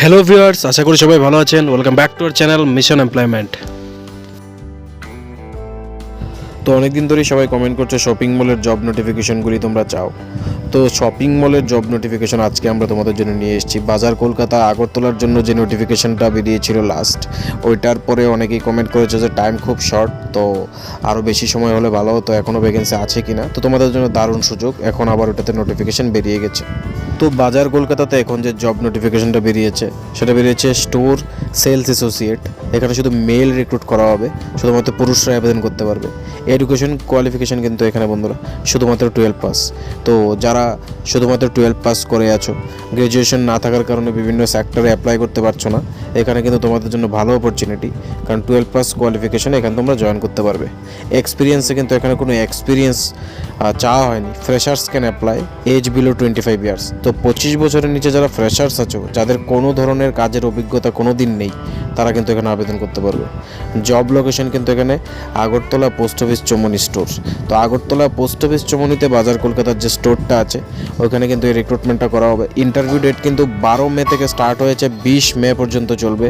Hello viewers আশা করি সবাই ভালো আছেন। Welcome back to our channel mission employment তো অনেকদিন ধরেই সবাই কমেন্ট করছে শপিং মলের জব নোটিফিকেশনগুলি তোমরা চাও। তো শপিং মলের জব নোটিফিকেশন আজকে আমরা তোমাদের জন্য নিয়ে এসেছি। বাজার কলকাতা আগরতলার জন্য যে নোটিফিকেশনটা বেরিয়েছিল লাস্ট ওইটার পরে অনেকেই কমেন্ট করেছে যে টাইম খুব শর্ট তো আরও বেশি সময় হলে ভালো হতো এখনও ভ্যাকেন্সি আছে কি না তো তোমাদের জন্য দারুণ সুযোগ, এখন আবার ওটাতে নোটিফিকেশন বেরিয়ে গেছে। তো বাজার কলকাতাতে এখন যে জব নোটিফিকেশনটা বেরিয়েছে, সেটা বেরিয়েছে স্টোর সেলস অ্যাসোসিয়েট এখানে শুধু মেল রিক্রুট করা হবে, শুধুমাত্র পুরুষরা আবেদন করতে পারবে। এডুকেশন কোয়ালিফিকেশন কিন্তু এখানে বন্ধুরা, শুধুমাত্র টুয়েলভ পাস তো যারা শুধুমাত্র টুয়েলভ পাস করে আছো গ্র্যাজুয়েশন না থাকার কারণে বিভিন্ন সেক্টরে অ্যাপ্লাই করতে পারছ না, এখানে কিন্তু তোমাদের জন্য ভালো অপরচুনিটি কারণ টুয়েলভ পাস কোয়ালিফিকেশন এখানে তোমরা জয়েন করতে পারবে। এক্সপিরিয়েন্সে কিন্তু এখানে কোনো এক্সপিরিয়েন্স চাওয়া হয়নি। Freshers can apply age below twenty five years তো পঁচিশ বছরের নিচে যারা ফ্রেশার্স আছো, যাদের কোনো ধরনের কাজের অভিজ্ঞতা কোনো দিন নেই তারা কিন্তু এখানে আবেদন করতে পারবে। জব লোকেশন কিন্তু এখানে Agartala post office Chamni store তো আগরতলা পোস্ট অফিস চমনিতে বাজার কলকাতার যে স্টোরটা আছে ওইখানে কিন্তু এই রিক্রুটমেন্টটা করা হবে। ইন্টারভিউ ডেট কিন্তু বারো মে থেকে স্টার্ট হয়েছে, বিশ মে পর্যন্ত চলবে,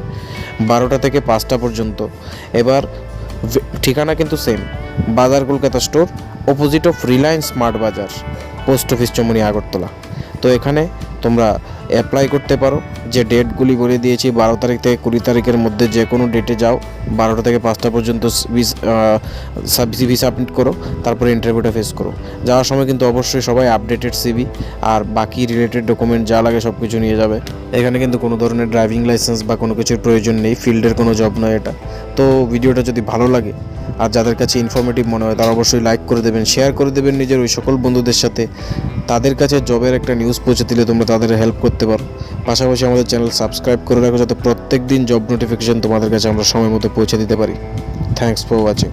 বারোটা থেকে পাঁচটা পর্যন্ত। এবার ঠিকানা কিন্তু same Bazar Kolkata store opposite of Reliance Smart Bazaar post office Chamni Agartala. তো এখানে তোমরা অ্যাপ্লাই করতে পারো। যে ডেটগুলি বলে দিয়েছি, বারো তারিখ থেকে কুড়ি তারিখের মধ্যে যে কোনো ডেটে যাও। বারোটা থেকে পাঁচটা পর্যন্ত সিভি সাবমিট করো, তারপরে ইন্টারভিউটা ফেস করো। যাওয়ার সময় কিন্তু অবশ্যই সবাই আপডেটেড সিভি আর বাকি রিলেটেড ডকুমেন্ট যা লাগে সব কিছু নিয়ে যাবে। এখানে কিন্তু কোনো ধরনের ড্রাইভিং লাইসেন্স বা কোনো কিছুর প্রয়োজন নেই ফিল্ডের কোনো জব নয় এটা। তো ভিডিওটা যদি ভালো লাগে, আর যাদের কাছে ইনফরমেটিভ মনে হয়, তারা অবশ্যই লাইক করে দেবেন শেয়ার করে দেবেন নিজের ওই সকল বন্ধুদের সাথে। তাদের কাছে জবের একটা নিউজ পৌঁছে দিলে তোমরা তাদের হেল্প করতে পারো। পাশাপাশি আমাদের চ্যানেল সাবস্ক্রাইব করে রাখো, যাতে প্রত্যেক দিন জব নোটিফিকেশান তোমাদের কাছে আমরা সময় মতো পৌঁছে দিতে পারি। Thanks for watching